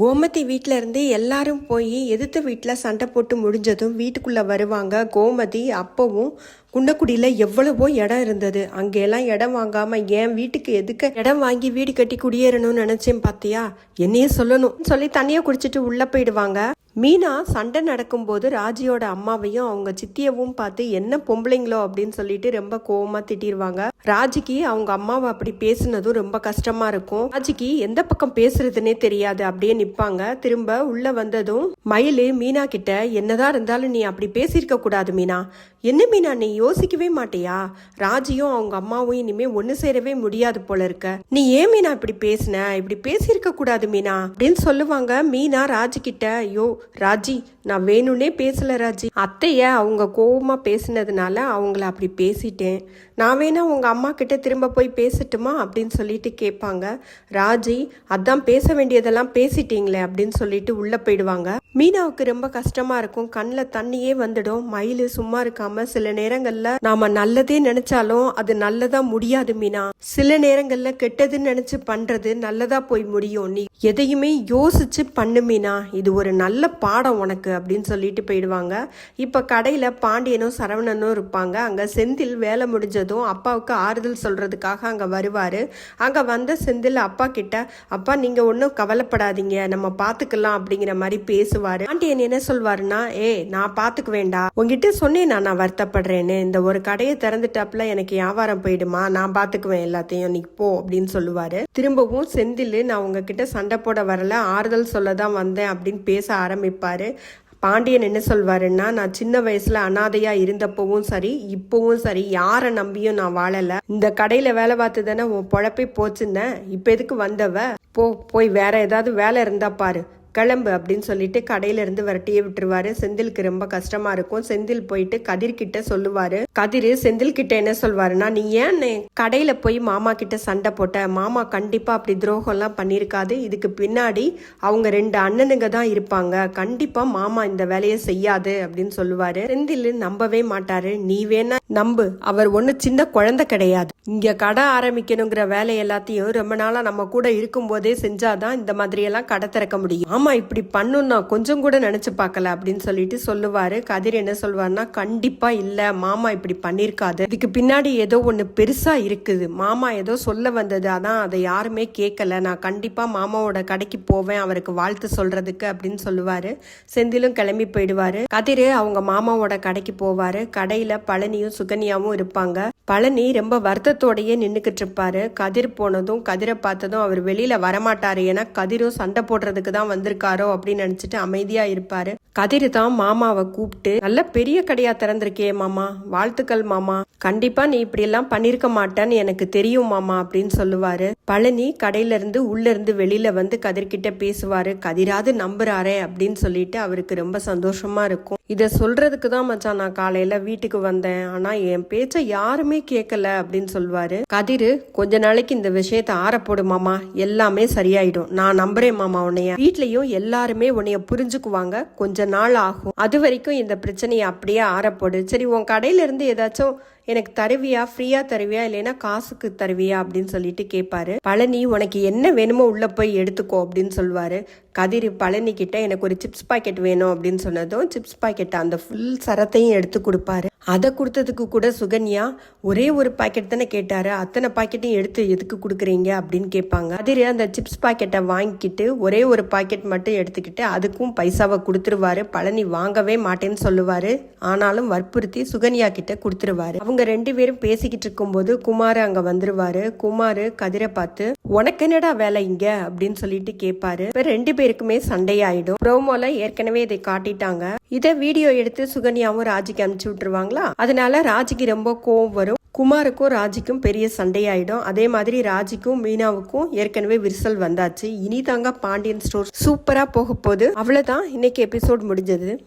கோமதி வீட்டிலேருந்து எல்லாரும் போய் எதிர்த்த வீட்டில் சண்டை போட்டு முடிஞ்சதும் வீட்டுக்குள்ளே வருவாங்க. கோமதி அப்போவும் குண்டக்குடியில் எவ்வளவோ இடம் இருந்தது. அங்கெல்லாம் இடம் வாங்காமல் என் வீட்டுக்கு எதுக்கு இடம் வாங்கி வீடு கட்டி குடியேறணும்னு நினச்சேன் பார்த்தியா என்னையே சொல்லணும். சொல்லி தண்ணியை குடிச்சிட்டு உள்ளே போயிடுவாங்க. மீனா சண்டை நடக்கும்போது ராஜியோட அம்மாவையும் அவங்க சித்தியவும் பார்த்து என்ன பொம்பளைங்களோ? அப்படின்னு சொல்லிட்டு ரொம்ப கோவமா திட்டிடுவாங்க ராஜிக்கு அவங்க அம்மாவை அப்படி பேசுனதும் ரொம்ப கஷ்டமா இருக்கும். ராஜிக்கு எந்த பக்கம் பேசுறதுன்னே தெரியாது அப்படியே நிப்பாங்க. திரும்ப உள்ள வந்ததும் மயிலு மீனா கிட்ட என்னதான் இருந்தாலும் நீ அப்படி பேசியிருக்க கூடாது மீனா. என்ன மீனா நீ யோசிக்கவே மாட்டியா? ராஜியும் அவங்க அம்மாவும் இனிமே ஒன்னு சேரவே முடியாது போல இருக்க. நீ ஏன் மீனா இப்படி பேசுன? இப்படி பேசியிருக்க கூடாது மீனா? அப்படின்னு சொல்லுவாங்க. மீனா ராஜிக்கிட்ட ஐயோ ராஜி நான் வேணும்னே பேசல ராஜி. அத்தைய அவங்க கோவமா பேசினதுனால அவங்கள அப்படி பேசிட்டேன். நான் வேணா உங்க அம்மா கிட்ட திரும்ப போய் பேசட்டுமா அப்படின்னு சொல்லிட்டு கேட்பாங்க. ராஜி அதான் பேச வேண்டியதெல்லாம் பேசிட்டீங்களே அப்படின்னு சொல்லிட்டு உள்ள போயிடுவாங்க. மீனாவுக்கு ரொம்ப கஷ்டமா இருக்கும். கண்ணில் தண்ணியே வந்துடும். மயில் சும்மா இருக்காம சில நேரங்கள்ல நாம நல்லதே நினைச்சாலும் அது நல்லதா முடியாது மீனா. சில நேரங்கள்ல கெட்டதுன்னு நினைச்சு பண்றது நல்லதா போய் முடியும். நீ எதையுமே யோசிச்சு பண்ணு மீனா. இது ஒரு நல்ல பாடம் உனக்கு அப்படின்னு சொல்லிட்டு போயிடுவாங்க. இப்ப கடையில பாண்டியனும் சரவணனும் இருப்பாங்க. அங்க செந்தில் வேலை முடிஞ்சதும் அப்பாவுக்கு ஆறுதல் சொல்றதுக்காக அங்க வருவாரு. அங்க வந்த செந்தில் அப்பா கிட்ட அப்பா நீங்க ஒன்றும் கவலைப்படாதீங்க. நம்ம பார்த்துக்கலாம் அப்படிங்கிற மாதிரி சொல்லுவாரு பாண்டியன் என்ன சொல்வாருன்னா ஏ நான் பாத்துக்க வேண்டா உங்ககிட்ட சொன்னேன் நான் வருத்தப்படுறேன்னு. இந்த ஒரு கடையை திறந்துட்டாப்புல எனக்கு வியாபாரம் போயிடுமா? நான் பாத்துக்குவேன் எல்லாத்தையும். நீ போ அப்படின்னு சொல்லுவாரு. திரும்பவும் செந்தில் நான் உங்ககிட்ட சண்டை போட வரல. ஆறுதல் சொல்ல தான் வந்தேன் அப்படின்னு பேச ஆரம்பிப்பாரு. பாண்டியன் என்ன சொல்வாருன்னா நான் சின்ன வயசுல அனாதையா இருந்தப்பவும் சரி இப்பவும் சரி யாரை நம்பியும் நான் வாழல. இந்த கடையில வேலை பார்த்து தானே உன் பொழப்பே போச்சுன்னேன் இப்ப எதுக்கு வந்தவ? போ போய் வேற ஏதாவது வேலை இருந்தா பாரு. கிளம்பு அப்படின்னு சொல்லிட்டு கடையில இருந்து விரட்டியே விட்டுருவாரு. செந்திலுக்கு ரொம்ப கஷ்டமா இருக்கும். செந்தில் போயிட்டு கதிர் கிட்ட சொல்லுவாரு. கதிர் செந்தில் கிட்ட என்ன சொல்வாருன்னா நீ ஏன் கடையில போய் மாமா கிட்ட சண்டை போட்ட? மாமா கண்டிப்பா அப்படி துரோகம் எல்லாம் பண்ணிருக்காது இதுக்கு பின்னாடி அவங்க ரெண்டு அண்ணனுங்க தான் இருப்பாங்க. கண்டிப்பா மாமா இந்த வேலையை செய்யாது அப்படின்னு சொல்லுவாரு. செந்தில் நம்பவே மாட்டாரு. நீ வேணா நம்பு. அவர் ஒண்ணு சின்ன குழந்தை கிடையாது. இங்கே கடை ஆரம்பிக்கணுங்கிற வேலை எல்லாத்தையும் ரொம்ப நாளாக நம்ம கூட இருக்கும்போதே செஞ்சாதான் இந்த மாதிரியெல்லாம் கடை திறக்க முடியும். ஆமாம் இப்படி பண்ணுன்னா கொஞ்சம் கூட நினச்சி பார்க்கல அப்படின்னு சொல்லிட்டு சொல்லுவார். கதிர் என்ன சொல்வார்னா கண்டிப்பாக இல்லை மாமா இப்படி பண்ணியிருக்காது இதுக்கு பின்னாடி ஏதோ ஒன்று பெருசாக இருக்குது. மாமா ஏதோ சொல்ல வந்தது அதான் அதை யாருமே கேட்கல. நான் கண்டிப்பாக மாமாவோட கடைக்கு போவேன் அவருக்கு வாழ்த்து சொல்கிறதுக்கு அப்படின்னு சொல்லுவார். செந்திலும் கிளம்பி போயிடுவார். கதிர் அவங்க மாமாவோட கடைக்கு போவார். கடையில் பழனியும் சுகன்யாவும் இருப்பாங்க. பழனி ரொம்ப வருத்தத்தோடையே நின்றுக்கிட்டு இருப்பாரு கதிர் போனதும் கதிரை பார்த்ததும் அவர் வெளியில வரமாட்டாரு. ஏன்னா கதிரும் சண்டை போடுறதுக்கு தான் வந்திருக்காரோ அப்படின்னு நினச்சிட்டு அமைதியா இருப்பாரு. கதிர் தான் மாமாவை கூப்பிட்டு நல்ல பெரிய கடையா திறந்திருக்கே மாமா. வாழ்த்துக்கள் மாமா. கண்டிப்பா நீ இப்படி எல்லாம் பண்ணிருக்க மாட்டேன்னு எனக்கு தெரியும் மாமா அப்படின்னு சொல்லுவாரு. பழனி கடையில இருந்து உள்ள இருந்து வெளியில வந்து கதிர்கிட்ட பேசுவாரு. கதிராது நம்புறாரே அப்படின்னு சொல்லிட்டு அவருக்கு ரொம்ப சந்தோஷமா இருக்கும். இதை சொல்றதுக்கு தான் மச்சான் நான் காலையில வீட்டுக்கு வந்தேன். ஆனா என் பேச்ச யாருமே கேட்கல அப்படின்னு சொல்வாரு. கதிரு கொஞ்ச நாளைக்கு இந்த விஷயத்த ஆறப்போடு மாமா. எல்லாமே சரியாயிடும். நான் நம்புறேன் மாமா உன்னைய. வீட்லயும் எல்லாருமே உன்னைய புரிஞ்சுக்குவாங்க. கொஞ்ச நாள் ஆகும். அது வரைக்கும் இந்த பிரச்சனையை அப்படியே ஆறப்போடு. சரி உன் கடையில இருந்து ஏதாச்சும் எனக்கு தருவியா ஃப்ரீயா தருவியா இல்லைன்னா காசுக்கு தருவியா அப்படின்னு சொல்லிட்டு கேட்பாரு பழனி உனக்கு என்ன வேணுமோ உள்ள போய் எடுத்துக்கோ அப்படின்னு சொல்லுவாரு கதிர் பழனி கிட்ட எனக்கு ஒரு சிப்ஸ் பாக்கெட் வேணும் அப்படின்னு சொன்னதும் சிப்ஸ் பாக்கெட் அந்த ஃபுல் சரத்தையும் எடுத்து கொடுப்பாரு. அதை கொடுத்ததுக்கு கூட சுகன்யா ஒரே ஒரு பாக்கெட் தானே கேட்டாரு. அத்தனை பாக்கெட்டையும் எடுத்து எதுக்கு கொடுக்குறீங்க அப்படின்னு கேட்பாங்க. கதிர் அந்த சிப்ஸ் பாக்கெட்டை வாங்கிக்கிட்டு ஒரே ஒரு பாக்கெட் மட்டும் எடுத்துக்கிட்டு அதுக்கும் பைசாவை கொடுத்துருவாரு. பழனி வாங்கவே மாட்டேன்னு சொல்லுவாரு. ஆனாலும் வற்புறுத்தி சுகன்யா கிட்ட கொடுத்துருவாரு. அவங்க ரெண்டு பேரும் பேசிக்கிட்டு இருக்கும்போது குமார் அங்க வந்துருவாரு. குமார் கதிரை பார்த்து உனக்கு என்னடா வேலை இங்க? அப்படின்னு சொல்லிட்டு கேட்பாரு. இப்ப ரெண்டு பேருக்குமே சண்டையாயிடும். ப்ரோமோல ஏற்கனவே இதை காட்டிட்டாங்க. இதை வீடியோ எடுத்து சுகன்யாவும் ராஜிக்கு அனுப்பிச்சு விட்டுருவாங்களா அதனால ராஜிக்கு ரொம்ப கோவம் வரும். குமாருக்கும் ராஜிக்கும் பெரிய சண்டையாயிடும். அதே மாதிரி ராஜிக்கும் மீனாவுக்கும் ஏற்கனவே விரிசல் வந்தாச்சு. இனி தாங்க பாண்டியன் ஸ்டோர் சூப்பரா போக போகுது. அவ்வளவுதான். இன்னைக்கு எபிசோட் முடிஞ்சது.